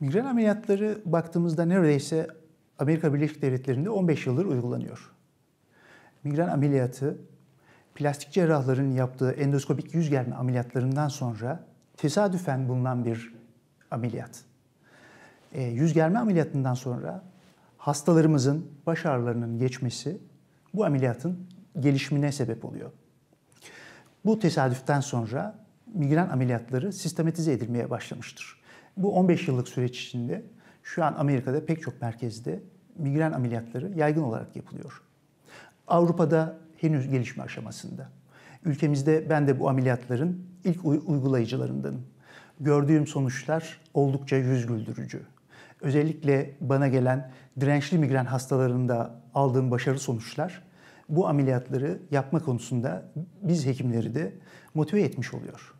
Migren ameliyatları baktığımızda neredeyse Amerika Birleşik Devletleri'nde 15 yıldır uygulanıyor. Migren ameliyatı plastik cerrahların yaptığı endoskopik yüz germe ameliyatlarından sonra tesadüfen bulunan bir ameliyat. E, yüz germe ameliyatından sonra hastalarımızın baş ağrılarının geçmesi bu ameliyatın gelişimine sebep oluyor. Bu tesadüften sonra migren ameliyatları sistematize edilmeye başlamıştır. Bu 15 yıllık süreç içinde şu an Amerika'da pek çok merkezde migren ameliyatları yaygın olarak yapılıyor. Avrupa'da henüz gelişme aşamasında. Ülkemizde ben de bu ameliyatların ilk uygulayıcılarındanım. Gördüğüm sonuçlar oldukça yüz güldürücü. Özellikle bana gelen dirençli migren hastalarında aldığım başarı sonuçlar bu ameliyatları yapma konusunda biz hekimleri de motive etmiş oluyor.